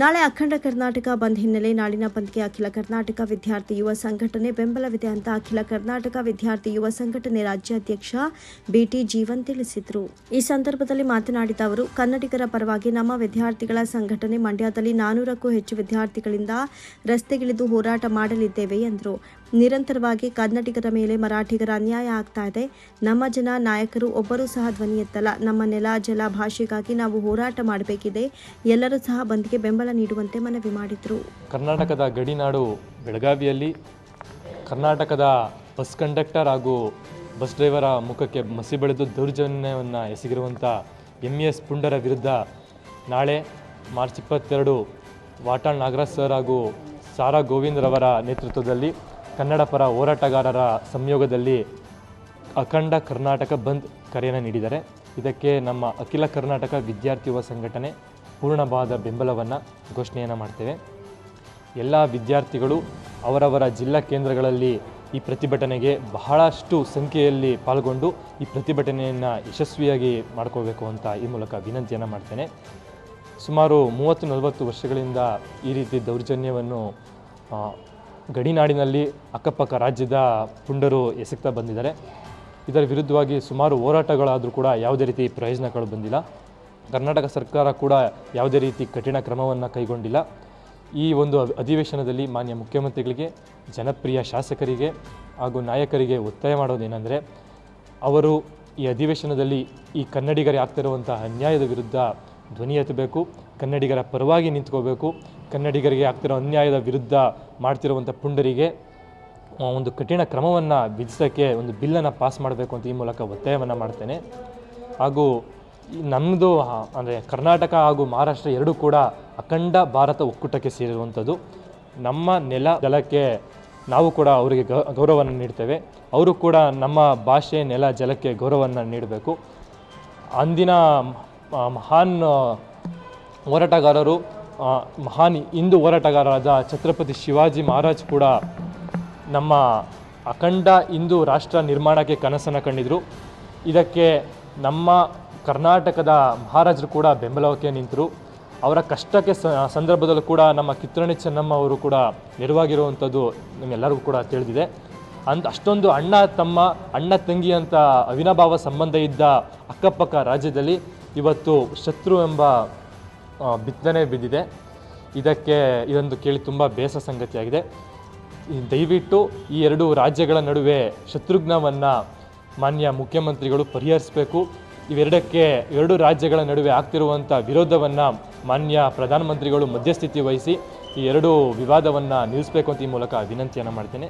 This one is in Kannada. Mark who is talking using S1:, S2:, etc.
S1: ನಾಳೆ ಅಖಂಡ ಕರ್ನಾಟಕ ಬಂದ್ ಹಿನ್ನೆಲೆ ನಾಳಿನ ಬಂದ್ಗೆ ಅಖಿಲ ಕರ್ನಾಟಕ ವಿದ್ಯಾರ್ಥಿ ಯುವ ಸಂಘಟನೆ ಬೆಂಬಲವಿದೆ ಅಂತ ಅಖಿಲ ಕರ್ನಾಟಕ ವಿದ್ಯಾರ್ಥಿ ಯುವ ಸಂಘಟನೆ ರಾಜ್ಯಾಧ್ಯಕ್ಷ ಬಿಟಿ ಜೀವನ್ ತಿಳಿಸಿದರು. ಈ ಸಂದರ್ಭದಲ್ಲಿ ಮಾತನಾಡಿದ ಅವರು, ಕನ್ನಡಿಗರ ಪರವಾಗಿ ನಮ್ಮ ವಿದ್ಯಾರ್ಥಿಗಳ ಸಂಘಟನೆ ಮಂಡ್ಯದಲ್ಲಿ ನಾನೂರಕ್ಕೂ ಹೆಚ್ಚು ವಿದ್ಯಾರ್ಥಿಗಳಿಂದ ರಸ್ತೆಗಿಳಿದು ಹೋರಾಟ ಮಾಡಲಿದ್ದೇವೆ ಎಂದರು. ನಿರಂತರವಾಗಿ ಕನ್ನಡಿಗರ ಮೇಲೆ ಮರಾಠಿಗರ ಅನ್ಯಾಯ ಆಗ್ತಾ ಇದೆ. ನಮ್ಮ ಜನ ನಾಯಕರು ಒಬ್ಬರು ಸಹ ಧ್ವನಿ ಎತ್ತಲ್ಲ. ನಮ್ಮ ನೆಲ, ಜಲ, ಭಾಷೆಗಾಗಿ ನಾವು ಹೋರಾಟ ಮಾಡಬೇಕಿದೆ. ಎಲ್ಲರೂ ಸಹ ಬಂದ್ಗೆ ಬೆಂಬಲ ನೀಡುವಂತೆ ಮನವಿ ಮಾಡಿದರು.
S2: ಕರ್ನಾಟಕದ ಗಡಿನಾಡು ಬೆಳಗಾವಿಯಲ್ಲಿ ಕರ್ನಾಟಕದ ಬಸ್ ಕಂಡಕ್ಟರ್ ಹಾಗೂ ಬಸ್ ಡ್ರೈವರ ಮುಖಕ್ಕೆ ಮಸಿ ಬೆಳೆದು ದೌರ್ಜನ್ಯವನ್ನು ಎಸಗಿರುವಂಥ ಎಂ ಎಸ್ ಪುಂಡರ ವಿರುದ್ಧ ನಾಳೆ ಮಾರ್ಚ್ ಇಪ್ಪತ್ತೆರಡು ವಾಟಾಳ್ ನಾಗರಾಜ್ ಸರ್ ಹಾಗೂ ಸಾರಾ ಗೋವಿಂದ್ರವರ ನೇತೃತ್ವದಲ್ಲಿ ಕನ್ನಡ ಪರ ಹೋರಾಟಗಾರರ ಸಂಯೋಗದಲ್ಲಿ ಅಖಂಡ ಕರ್ನಾಟಕ ಬಂದ್ ಕರೆಯನ್ನು ನೀಡಿದ್ದಾರೆ. ಇದಕ್ಕೆ ನಮ್ಮ ಅಖಿಲ ಕರ್ನಾಟಕ ವಿದ್ಯಾರ್ಥಿ ಯುವ ಸಂಘಟನೆ ಪೂರ್ಣವಾದ ಬೆಂಬಲವನ್ನು ಘೋಷಣೆಯನ್ನು ಮಾಡ್ತೇವೆ. ಎಲ್ಲ ವಿದ್ಯಾರ್ಥಿಗಳು ಅವರವರ ಜಿಲ್ಲಾ ಕೇಂದ್ರಗಳಲ್ಲಿ ಈ ಪ್ರತಿಭಟನೆಗೆ ಬಹಳಷ್ಟು ಸಂಖ್ಯೆಯಲ್ಲಿ ಪಾಲ್ಗೊಂಡು ಈ ಪ್ರತಿಭಟನೆಯನ್ನು ಯಶಸ್ವಿಯಾಗಿ ಮಾಡ್ಕೋಬೇಕು ಅಂತ ಈ ಮೂಲಕ ವಿನಂತಿಯನ್ನು ಮಾಡ್ತೇನೆ. ಸುಮಾರು ಮೂವತ್ತು ನಲವತ್ತು ವರ್ಷಗಳಿಂದ ಈ ರೀತಿ ದೌರ್ಜನ್ಯವನ್ನು ಗಡಿನಾಡಿನಲ್ಲಿ ಅಕ್ಕಪಕ್ಕ ರಾಜ್ಯದ ಪುಂಡರು ಎಸಗ್ತಾ ಬಂದಿದ್ದಾರೆ. ಇದರ ವಿರುದ್ಧವಾಗಿ ಸುಮಾರು ಹೋರಾಟಗಳಾದರೂ ಕೂಡ ಯಾವುದೇ ರೀತಿ ಪ್ರಯೋಜನಗಳು ಬಂದಿಲ್ಲ. ಕರ್ನಾಟಕ ಸರ್ಕಾರ ಕೂಡ ಯಾವುದೇ ರೀತಿ ಕಠಿಣ ಕ್ರಮವನ್ನು ಕೈಗೊಂಡಿಲ್ಲ. ಈ ಒಂದು ಅಧಿ- ಅಧಿವೇಶನದಲ್ಲಿ ಮಾನ್ಯ ಮುಖ್ಯಮಂತ್ರಿಗಳಿಗೆ, ಜನಪ್ರಿಯ ಶಾಸಕರಿಗೆ ಹಾಗೂ ನಾಯಕರಿಗೆ ಒತ್ತಾಯ ಮಾಡೋದೇನೆಂದರೆ ಅವರು ಈ ಅಧಿವೇಶನದಲ್ಲಿ ಈ ಕನ್ನಡಿಗರೇ ಆಗ್ತಿರುವಂಥ ಅನ್ಯಾಯದ ವಿರುದ್ಧ ಧ್ವನಿ ಎತ್ತಬೇಕು, ಕನ್ನಡಿಗರ ಪರವಾಗಿ ನಿಂತ್ಕೋಬೇಕು, ಕನ್ನಡಿಗರಿಗೆ ಆಗ್ತಿರೋ ಅನ್ಯಾಯದ ವಿರುದ್ಧ ಮಾಡ್ತಿರುವಂಥ ಪುಂಡರಿಗೆ ಒಂದು ಕಠಿಣ ಕ್ರಮವನ್ನು ವಿಧಿಸೋಕ್ಕೆ ಒಂದು ಬಿಲ್ಲನ್ನು ಪಾಸ್ ಮಾಡಬೇಕು ಅಂತ ಈ ಮೂಲಕ ಒತ್ತಾಯವನ್ನು ಮಾಡ್ತೇನೆ. ಹಾಗೂ ನಮ್ಮದು ಅಂದರೆ ಕರ್ನಾಟಕ ಹಾಗೂ ಮಹಾರಾಷ್ಟ್ರ ಎರಡೂ ಕೂಡ ಅಖಂಡ ಭಾರತ ಒಕ್ಕೂಟಕ್ಕೆ ಸೇರಿರುವಂಥದ್ದು ನಮ್ಮ ನೆಲ ಜಲಕ್ಕೆ ನಾವು ಕೂಡ ಅವರಿಗೆ ಗೌರವವನ್ನು ನೀಡ್ತೇವೆ. ಅವರು ಕೂಡ ನಮ್ಮ ಭಾಷೆ, ನೆಲ, ಜಲಕ್ಕೆ ಗೌರವವನ್ನು ನೀಡಬೇಕು. ಅಂದಿನ ಮಹಾನ್ ಹೋರಾಟಗಾರರು ಮಹಾನ್ ಹಿಂದೂ ಹೋರಾಟಗಾರರಾದ ಛತ್ರಪತಿ ಶಿವಾಜಿ ಮಹಾರಾಜ್ ಕೂಡ ನಮ್ಮ ಅಖಂಡ ಹಿಂದೂ ರಾಷ್ಟ್ರ ನಿರ್ಮಾಣಕ್ಕೆ ಕನಸನ್ನು ಕಂಡಿದ್ರು. ಇದಕ್ಕೆ ನಮ್ಮ ಕರ್ನಾಟಕದ ಮಹಾರಾಜರು ಕೂಡ ಬೆಂಬಲಕ್ಕೆ ನಿಂತರು. ಅವರ ಕಷ್ಟಕ್ಕೆ ಸಂದರ್ಭದಲ್ಲೂ ಕೂಡ ನಮ್ಮ ಕಿತ್ತೂರಾಣಿ ಚೆನ್ನಮ್ಮ ಅವರು ಕೂಡ ನೆರವಾಗಿರುವಂಥದ್ದು ನಿಮ್ಮೆಲ್ಲರಿಗೂ ಕೂಡ ತಿಳಿದಿದೆ. ಅಂತ ಅಷ್ಟೊಂದು ಅಣ್ಣ ತಮ್ಮ, ಅಣ್ಣ ತಂಗಿ ಅಂತ ಅವಿನಾಭಾವ ಸಂಬಂಧ ಇದ್ದ ಅಕ್ಕಪಕ್ಕ ರಾಜ್ಯದಲ್ಲಿ ಇವತ್ತು ಶತ್ರು ಎಂಬ ಬಿತ್ತನೆ ಬಿದ್ದಿದೆ. ಇದಕ್ಕೆ ಇದೊಂದು ಕೇಳಿ ತುಂಬ ಬೇಸ ಸಂಗತಿಯಾಗಿದೆ. ದಯವಿಟ್ಟು ಈ ಎರಡು ರಾಜ್ಯಗಳ ನಡುವೆ ಶತ್ರುಘ್ನವನ್ನು ಮಾನ್ಯ ಮುಖ್ಯಮಂತ್ರಿಗಳು ಪರಿಹರಿಸಬೇಕು. ಇವೆರಡಕ್ಕೆ ಎರಡು ರಾಜ್ಯಗಳ ನಡುವೆ ಆಗ್ತಿರುವಂಥ ವಿರೋಧವನ್ನು ಮಾನ್ಯ ಪ್ರಧಾನಮಂತ್ರಿಗಳು ಮಧ್ಯಸ್ಥಿತಿ ವಹಿಸಿ ಈ ಎರಡು ವಿವಾದವನ್ನು ನಿಲ್ಲಿಸಬೇಕು ಅಂತ ಈ ಮೂಲಕ ವಿನಂತಿಯನ್ನು ಮಾಡ್ತೇನೆ.